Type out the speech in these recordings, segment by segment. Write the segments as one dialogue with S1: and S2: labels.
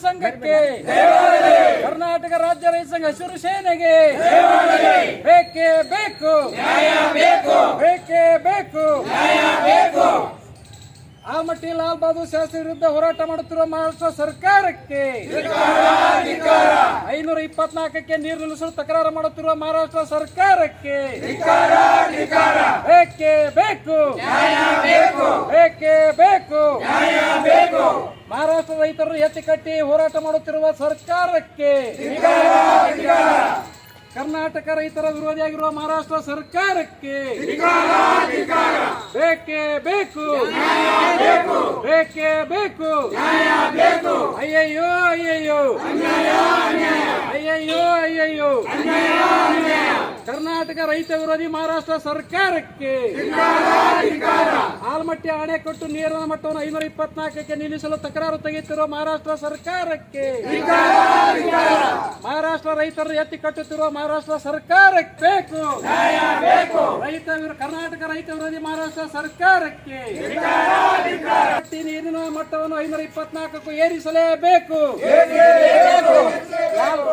S1: ಸಂಘಕ್ಕೆ. ಕರ್ನಾಟಕ ರಾಜ್ಯ ರೈತ ಸಂಘ ಹಸಿರು ಸೇನೆಗೆ. ಬೇಕೇ ಬೇಕು. ಬೇಕೇ ಬೇಕು. ಆಮಟ್ಟಿ ಲಾಲ್ ಬಹದ್ದೂರ್ ಶಾಸ್ತ್ರಿ ವಿರುದ್ಧ ಹೋರಾಟ ಮಾಡುತ್ತಿರುವ ಮಹಾರಾಷ್ಟ್ರ ಸರ್ಕಾರಕ್ಕೆ ಐನೂರ ಇಪ್ಪತ್ನಾಲ್ಕಕ್ಕೆ ನೀರು ನಿಲ್ಲಿಸಲು ತಕರಾರು ಮಾಡುತ್ತಿರುವ ಮಹಾರಾಷ್ಟ್ರ ಸರ್ಕಾರಕ್ಕೆ ಬೇಕೇ? ಬೇಕು. ಬೇಕೇ? ಬೇಕು. ಮಹಾರಾಷ್ಟ್ರ ರೈತರು ಎತ್ತಿ ಕಟ್ಟಿ ಹೋರಾಟ ಮಾಡುತ್ತಿರುವ ಸರ್ಕಾರಕ್ಕೆ ಕರ್ನಾಟಕ ರೈತರ ವಿರೋಧಿಯಾಗಿರುವ ಮಹಾರಾಷ್ಟ್ರ ಸರ್ಕಾರಕ್ಕೆ ಬೇಕೇ ಬೇಕು. ಬೇಕೇ ಬೇಕು. ಅಯ್ಯಯ್ಯೋ ಅಯ್ಯಯ್ಯೋ. ಅಯ್ಯಯ್ಯೋ ಅಯ್ಯಯ್ಯೋ. ಕರ್ನಾಟಕ ರೈತ ವಿರೋಧಿ ಮಹಾರಾಷ್ಟ್ರ ಸರ್ಕಾರಕ್ಕೆ ಆಲ್ಮಟ್ಟಿ ಅಣೆಕಟ್ಟು ನೀರಿನ ಮಟ್ಟವನ್ನು ಐನೂರ ಇಪ್ಪತ್ನಾಲ್ಕಕ್ಕೆ ನಿಲ್ಲಿಸಲು ತಕರಾರು ತೆಗೆಯುತ್ತಿರುವ ಮಹಾರಾಷ್ಟ್ರ ಸರ್ಕಾರಕ್ಕೆ ಮಹಾರಾಷ್ಟ್ರ ರೈತರು ಎತ್ತಿ ಕಟ್ಟುತ್ತಿರುವ ಮಹಾರಾಷ್ಟ್ರ ಸರ್ಕಾರಕ್ಕೆ ಬೇಕು. ರೈತ ವಿರೋ- ಕರ್ನಾಟಕ ರೈತ ವಿರೋಧಿ ಮಹಾರಾಷ್ಟ್ರ ಸರ್ಕಾರಕ್ಕೆ. ನೀರಿನ ಮಟ್ಟವನ್ನು ಐನೂರ ಇಪ್ಪತ್ನಾಲ್ಕಕ್ಕೂ ಏರಿಸಲೇಬೇಕು.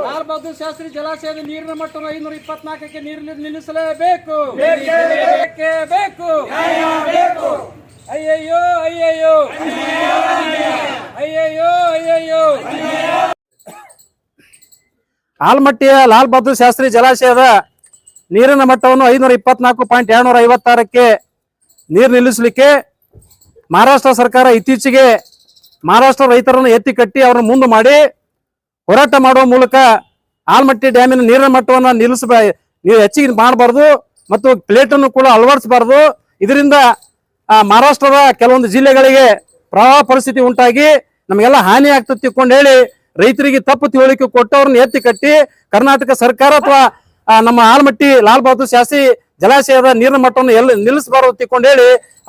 S1: ಲಾಲ್ ಬಹದ್ದೂರ್ ಶಾಸ್ತ್ರಿ ಜಲಾಶಯದ ನೀರಿನ ಮಟ್ಟವನ್ನು ಐನೂರ ಇಪ್ಪತ್ನಾಲ್ಕಕ್ಕೆ ನೀರು ನಿಲ್ಲಿಸಲೇಬೇಕು. ಬೇಕೇ ಬೇಕು ಅಯ್ಯಯ್ಯೋ ಅಯ್ಯಯ್ಯೋ. ಅಯ್ಯಯ್ಯೋ ಅಯ್ಯಯ್ಯೋ. ಆಲ್ಮಟ್ಟಿಯ ಲಾಲ್ ಬಹದ್ದೂರ್ ಶಾಸ್ತ್ರಿ ಜಲಾಶಯದ ನೀರಿನ ಮಟ್ಟವನ್ನು ಐನೂರ ಇಪ್ಪತ್ನಾಲ್ಕು ಪಾಯಿಂಟ್ ಎರಡ್ನೂರ ಐವತ್ತಾರಕ್ಕೆ ನೀರು ನಿಲ್ಲಿಸಲಿಕ್ಕೆ ಮಹಾರಾಷ್ಟ್ರ ಸರ್ಕಾರ ಇತ್ತೀಚೆಗೆ ಮಹಾರಾಷ್ಟ್ರ ರೈತರನ್ನು ಎತ್ತಿ ಕಟ್ಟಿ ಅವರನ್ನು ಮುಂದೆ ಮಾಡಿ ಹೋರಾಟ ಮಾಡುವ ಮೂಲಕ ಆಲ್ಮಟ್ಟಿ ಡ್ಯಾಮಿನ ನೀರಿನ ಮಟ್ಟವನ್ನು ನಿಲ್ಲಿಸ ನೀವು ಹೆಚ್ಚಿಗೆ ಮಾಡಬಾರ್ದು ಮತ್ತು ಪ್ಲೇಟನ್ನು ಕೂಡ ಅಳವಡಿಸಬಾರ್ದು. ಇದರಿಂದ ಮಹಾರಾಷ್ಟ್ರದ ಕೆಲವೊಂದು ಜಿಲ್ಲೆಗಳಿಗೆ ಪ್ರವಾಹ ಪರಿಸ್ಥಿತಿ ಉಂಟಾಗಿ ನಮಗೆಲ್ಲ ಹಾನಿ ಆಗ್ತದೆ ತಿಳ್ಕೊಂಡು ಹೇಳಿ ರೈತರಿಗೆ ತಪ್ಪು ತಿಳುವಳಿಕೆ ಕೊಟ್ಟವ್ರನ್ನ ಎತ್ತಿ ಕಟ್ಟಿ ಕರ್ನಾಟಕ ಸರ್ಕಾರ ಅಥವಾ ನಮ್ಮ ಆಲ್ಮಟ್ಟಿ ಲಾಲ್ ಬಹದ್ದೂರ್ ಶಾಸ್ತ್ರಿ ಜಲಾಶಯದ ನೀರಿನ ಮಟ್ಟವನ್ನು ಎಲ್ಲಿ ನಿಲ್ಲಿಸಬಾರದು ತಿಳ್ಕೊಂಡು ಹೇಳಿ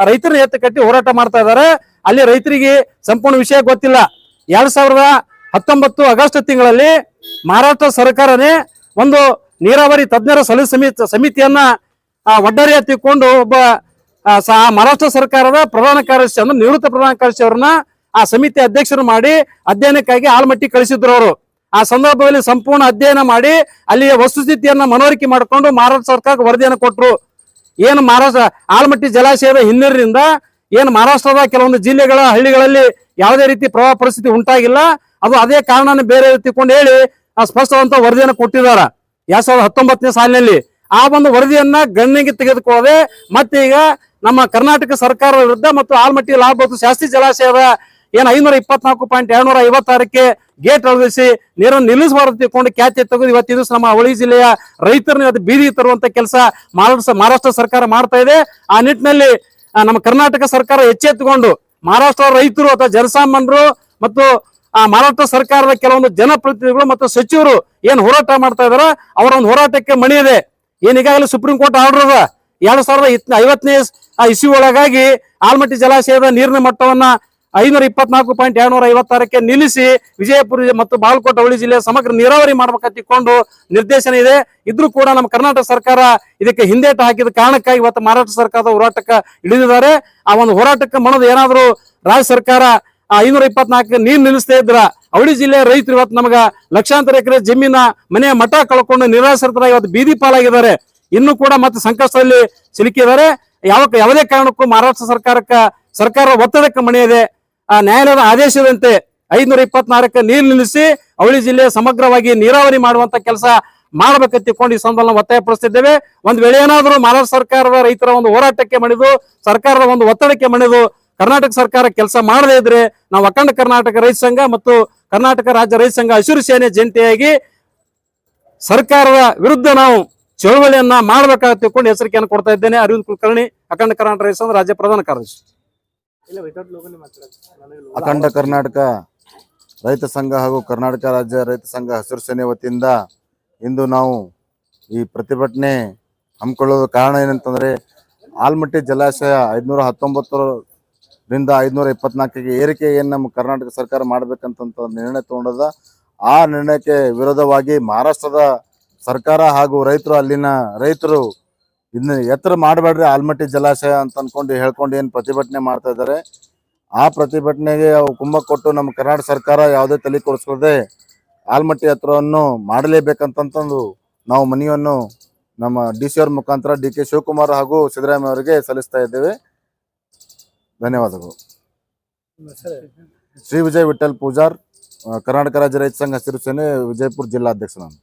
S1: ರೈತರನ್ನ ಎತ್ತಿ ಕಟ್ಟಿ ಹೋರಾಟ ಮಾಡ್ತಾ ಇದ್ದಾರೆ. ಅಲ್ಲಿ ರೈತರಿಗೆ ಸಂಪೂರ್ಣ ವಿಷಯ ಗೊತ್ತಿಲ್ಲ. ಎರಡ್ ಸಾವಿರದ ಹತ್ತೊಂಬತ್ತು ಆಗಸ್ಟ್ ತಿಂಗಳಲ್ಲಿ ಮಹಾರಾಷ್ಟ್ರ ಸರ್ಕಾರನೇ ಒಂದು ನೀರಾವರಿ ತಜ್ಞರ ಸಲಹೆ ಸಮಿತಿ, ಸಮಿತಿಯನ್ನ ಒಡ್ಡರಿ ತಿಳ್ಕೊಂಡು ಒಬ್ಬ ಮಹಾರಾಷ್ಟ್ರ ಸರ್ಕಾರದ ಪ್ರಧಾನ ಕಾರ್ಯದರ್ಶಿ ಅಂದ್ರೆ ನಿವೃತ್ತ ಪ್ರಧಾನ ಕಾರ್ಯದರ್ಶಿ ಅವರನ್ನ ಆ ಸಮಿತಿ ಅಧ್ಯಕ್ಷರು ಮಾಡಿ ಅಧ್ಯಯನಕ್ಕಾಗಿ ಆಲ್ಮಟ್ಟಿ ಕಳಿಸಿದ್ರು ಅವರು. ಆ ಸಂದರ್ಭದಲ್ಲಿ ಸಂಪೂರ್ಣ ಅಧ್ಯಯನ ಮಾಡಿ ಅಲ್ಲಿಯ ವಸ್ತುಸ್ಥಿತಿಯನ್ನ ಮನವರಿಕೆ ಮಾಡಿಕೊಂಡು ಮಹಾರಾಷ್ಟ್ರ ಸರ್ಕಾರಕ್ಕೆ ವರದಿಯನ್ನು ಕೊಟ್ಟರು ಏನು ಮಹಾರಾಷ್ಟ್ರ ಆಲ್ಮಟ್ಟಿ ಜಲಾಶಯದ ಹಿನ್ನೀರಿನಿಂದ ಏನು ಮಹಾರಾಷ್ಟ್ರದ ಕೆಲವೊಂದು ಜಿಲ್ಲೆಗಳ ಹಳ್ಳಿಗಳಲ್ಲಿ ಯಾವುದೇ ರೀತಿ ಪ್ರವಾಹ ಪರಿಸ್ಥಿತಿ ಉಂಟಾಗಿಲ್ಲ. ಅದು ಅದೇ ಕಾರಣನ ಬೇರೆ ತಿಳ್ಕೊಂಡು ಹೇಳಿ ಆ ಸ್ಪಷ್ಟವಂತ ವರದಿಯನ್ನು ಕೊಟ್ಟಿದ್ದಾರೆ. ಎರಡ್ ಸಾವಿರದ ಹತ್ತೊಂಬತ್ತನೇ ಸಾಲಿನಲ್ಲಿ. ಆ ಒಂದು ವರದಿಯನ್ನ ಗಣ್ಯಗೆ ತೆಗೆದುಕೊಳ್ಳದೆ ಮತ್ತೆ ಈಗ ನಮ್ಮ ಕರ್ನಾಟಕ ಸರ್ಕಾರ ವಿರುದ್ಧ ಮತ್ತು ಆಲ್ಮಟ್ಟಿ ಲಾಭ ಮತ್ತು ಶಾಸ್ತ್ರಿ ಜಲಾಶಯದ ಏನ್ ಐನೂರ ಇಪ್ಪತ್ನಾಲ್ಕು ಪಾಯಿಂಟ್ ಎರಡ್ನೂರ ಐವತ್ತಾರಕ್ಕೆ ಗೇಟ್ ಅಳವಡಿಸಿ ನೀರನ್ನು ನಿಲ್ಲಿಸಬಾರದು ತಿಳ್ಕೊಂಡು ಖ್ಯಾತಿ ತೆಗೆದು ಇವತ್ತು ದಿವಸ ನಮ್ಮ ಅವಳಿ ಜಿಲ್ಲೆಯ ರೈತರನ್ನ ಅದು ಬೀದಿ ತರುವಂತ ಕೆಲಸ ಮಹಾರಾಷ್ಟ್ರ ಮಹಾರಾಷ್ಟ್ರ ಸರ್ಕಾರ ಮಾಡ್ತಾ ಇದೆ. ಆ ನಿಟ್ಟಿನಲ್ಲಿ ನಮ್ಮ ಕರ್ನಾಟಕ ಸರ್ಕಾರ ಎಚ್ಚೆತ್ತುಕೊಂಡು ಮಹಾರಾಷ್ಟ್ರ ರೈತರು ಅಥವಾ ಜನಸಾಮಾನ್ಯರು ಮತ್ತು, ಆ, ಮಹಾರಾಷ್ಟ್ರ ಸರ್ಕಾರದ ಕೆಲವೊಂದು ಜನಪ್ರತಿನಿಧಿಗಳು ಮತ್ತು ಸಚಿವರು ಏನ್ ಹೋರಾಟ ಮಾಡ್ತಾ ಇದಾರ ಅವರ ಒಂದು ಹೋರಾಟಕ್ಕೆ ಮಣಿ ಇದೆ. ಏನ್ ಈಗಾಗಲೇ ಸುಪ್ರೀಂ ಕೋರ್ಟ್ ಆರ್ಡರ್ ಅದ. ಎರಡ್ ಸಾವಿರದ ಐವತ್ತನೇ ಇಸ್ವಿ ಒಳಗಾಗಿ ಆಲ್ಮಟ್ಟಿ ಜಲಾಶಯದ ನೀರಿನ ಮಟ್ಟವನ್ನ ಐನೂರ ಇಪ್ಪತ್ನಾಲ್ಕು ಪಾಯಿಂಟ್ ಎರಡ್ನೂರ ಐವತ್ತಾರಕ್ಕೆ ನಿಲ್ಲಿಸಿ ವಿಜಯಪುರ ಮತ್ತು ಬಾಗಲಕೋಟೆ ಹುಳಿ ಜಿಲ್ಲೆ ಸಮಗ್ರ ನೀರಾವರಿ ಮಾಡಬೇಕಂತಿಕೊಂಡು ನಿರ್ದೇಶನ ಇದೆ. ಇದ್ರೂ ಕೂಡ ನಮ್ಮ ಕರ್ನಾಟಕ ಸರ್ಕಾರ ಇದಕ್ಕೆ ಹಿಂದೇಟು ಹಾಕಿದ ಕಾರಣಕ್ಕಾಗಿ ಇವತ್ತು ಮಹಾರಾಷ್ಟ್ರ ಸರ್ಕಾರದ ಹೋರಾಟಕ್ಕೆ ಇಳಿದಿದ್ದಾರೆ. ಆ ಒಂದು ಹೋರಾಟಕ್ಕೆ ಮನದು ಏನಾದರೂ ರಾಜ್ಯ ಸರ್ಕಾರ ಐನೂರ ಇಪ್ಪತ್ನಾಲ್ಕು ನೀರು ನಿಲ್ಲಿಸ್ತೇ ಇದ್ರ ಅವಳಿ ಜಿಲ್ಲೆಯ ರೈತರು ಇವತ್ತು ನಮಗ ಲಕ್ಷಾಂತರ ಎಕರೆ ಜಮೀನ ಮನೆಯ ಮಠ ಕಳ್ಕೊಂಡು ನಿರಾಶ್ರಿತರ ಇವತ್ತು ಬೀದಿ ಪಾಲಾಗಿದ್ದಾರೆ. ಇನ್ನು ಕೂಡ ಮತ್ತೆ ಸಂಕಷ್ಟದಲ್ಲಿ ಸಿಲುಕಿದ್ದಾರೆ. ಯಾವ ಯಾವುದೇ ಕಾರಣಕ್ಕೂ ಮಹಾರಾಷ್ಟ್ರ ಸರ್ಕಾರಕ್ಕೆ ಸರ್ಕಾರ ಒತ್ತಡಕ್ಕೆ ಮಣಿಯಿದೆ ಆ ನ್ಯಾಯಾಲಯದ ಆದೇಶದಂತೆ ಐದ್ನೂರ ಇಪ್ಪತ್ನಾಲ್ಕ ನೀರು ನಿಲ್ಲಿಸಿ ಅವಳಿ ಜಿಲ್ಲೆ ಸಮಗ್ರವಾಗಿ ನೀರಾವರಿ ಮಾಡುವಂತ ಕೆಲಸ ಮಾಡಬೇಕಂತ ತಿಳ್ಕೊಂಡು ಈ ಸಂದರ್ಭ ಒತ್ತಾಯಪಡಿಸ್ತಿದ್ದೇವೆ ಒಂದ್ ವೇಳೆ ಏನಾದರೂ ಮಹಾರಾಷ್ಟ್ರ ಸರ್ಕಾರದ ರೈತರ ಒಂದು ಹೋರಾಟಕ್ಕೆ ಮಣಿದು, ಸರ್ಕಾರದ ಒಂದು ಒತ್ತಡಕ್ಕೆ ಮಣಿದು ಕರ್ನಾಟಕ ಸರ್ಕಾರ ಕೆಲಸ ಮಾಡದೇ ಇದ್ರೆ ನಾವು ಅಖಂಡ ಕರ್ನಾಟಕ ರೈತ ಸಂಘ ಮತ್ತು ಕರ್ನಾಟಕ ರಾಜ್ಯ ರೈತ ಸಂಘ ಹಸಿರು ಸೇನೆ ಜಂಟಿಯಾಗಿ ಸರ್ಕಾರದ ವಿರುದ್ಧ ನಾವು ಚಳುವಳಿಯನ್ನ ಮಾಡಬೇಕಾಗುತ್ತೆ ತಿಳ್ಕೊಂಡು ಹೆಸರಿಕೆಯನ್ನು ಕೊಡ್ತಾ ಇದ್ದೇನೆ. ಅರವಿಂದ್ ಕುಲಕರ್ಣಿ, ಅಖಂಡ ಕರ್ನಾಟಕ ರೈತ ಸಂಘ ರಾಜ್ಯ ಪ್ರಧಾನ ಕಾರ್ಯದರ್ಶಿ.
S2: ಅಖಂಡ ಕರ್ನಾಟಕ ರೈತ ಸಂಘ ಹಾಗೂ ಕರ್ನಾಟಕ ರಾಜ್ಯ ರೈತ ಸಂಘ ಹಸಿರು ಸೇನೆ ವತಿಯಿಂದ ಇಂದು ನಾವು ಈ ಪ್ರತಿಭಟನೆ ಹಮ್ಮಿಕೊಳ್ಳೋದು ಕಾರಣ ಏನಂತಂದ್ರೆ ಆಲ್ಮಟ್ಟಿ ಜಲಾಶಯ ಐದ್ನೂರ ಹತ್ತೊಂಬತ್ತರಿಂದ ಐದ್ನೂರ ಇಪ್ಪತ್ನಾಲ್ಕಿಗೆ ಏರಿಕೆ ಏನು ನಮ್ಮ ಕರ್ನಾಟಕ ಸರ್ಕಾರ ಮಾಡಬೇಕಂತ ನಿರ್ಣಯ ತಗೊಂಡದ. ಆ ನಿರ್ಣಯಕ್ಕೆ ವಿರೋಧವಾಗಿ ಮಹಾರಾಷ್ಟ್ರದ ಸರ್ಕಾರ ಹಾಗೂ ರೈತರು ಅಲ್ಲಿನ ರೈತರು ಇನ್ನು ಎತ್ತರ ಮಾಡಬೇಡ್ರಿ, ಆಲ್ಮಟ್ಟಿ ಜಲಾಶಯ ಅಂತ ಅನ್ಕೊಂಡು ಹೇಳ್ಕೊಂಡು ಏನು ಪ್ರತಿಭಟನೆ ಮಾಡ್ತಾ ಇದ್ದಾರೆ. ಆ ಪ್ರತಿಭಟನೆಗೆ ಅವು ಕುಂಭ ಕೊಟ್ಟು ನಮ್ಮ ಕರ್ನಾಟಕ ಸರ್ಕಾರ ಯಾವುದೇ ತಲೆ ಕೊಡಿಸ್ಕೊಳ್ಳದೆ ಆಲ್ಮಟ್ಟಿ ಎತ್ತರವನ್ನು ಮಾಡಲೇಬೇಕಂತಂದು ನಾವು ಮನೆಯನ್ನು ನಮ್ಮ ಡಿ ಸಿ ಅವ್ರ ಮುಖಾಂತರ ಡಿ ಕೆ ಶಿವಕುಮಾರ್ ಹಾಗೂ ಸಿದ್ದರಾಮಯ್ಯ ಅವರಿಗೆ ಸಲ್ಲಿಸ್ತಾ ಇದ್ದೇವೆ. ಧನ್ಯವಾದಗಳು. ಶ್ರೀ ವಿಜಯ್ ವಿಠಲ್ ಪೂಜಾರ್, ಕರ್ನಾಟಕ ರಾಜ್ಯ ರೈತ ಸಂಘ ಹಸಿರು ಸೇನೆ ವಿಜಯಪುರ ಜಿಲ್ಲಾಧ್ಯಕ್ಷ ನಾನು.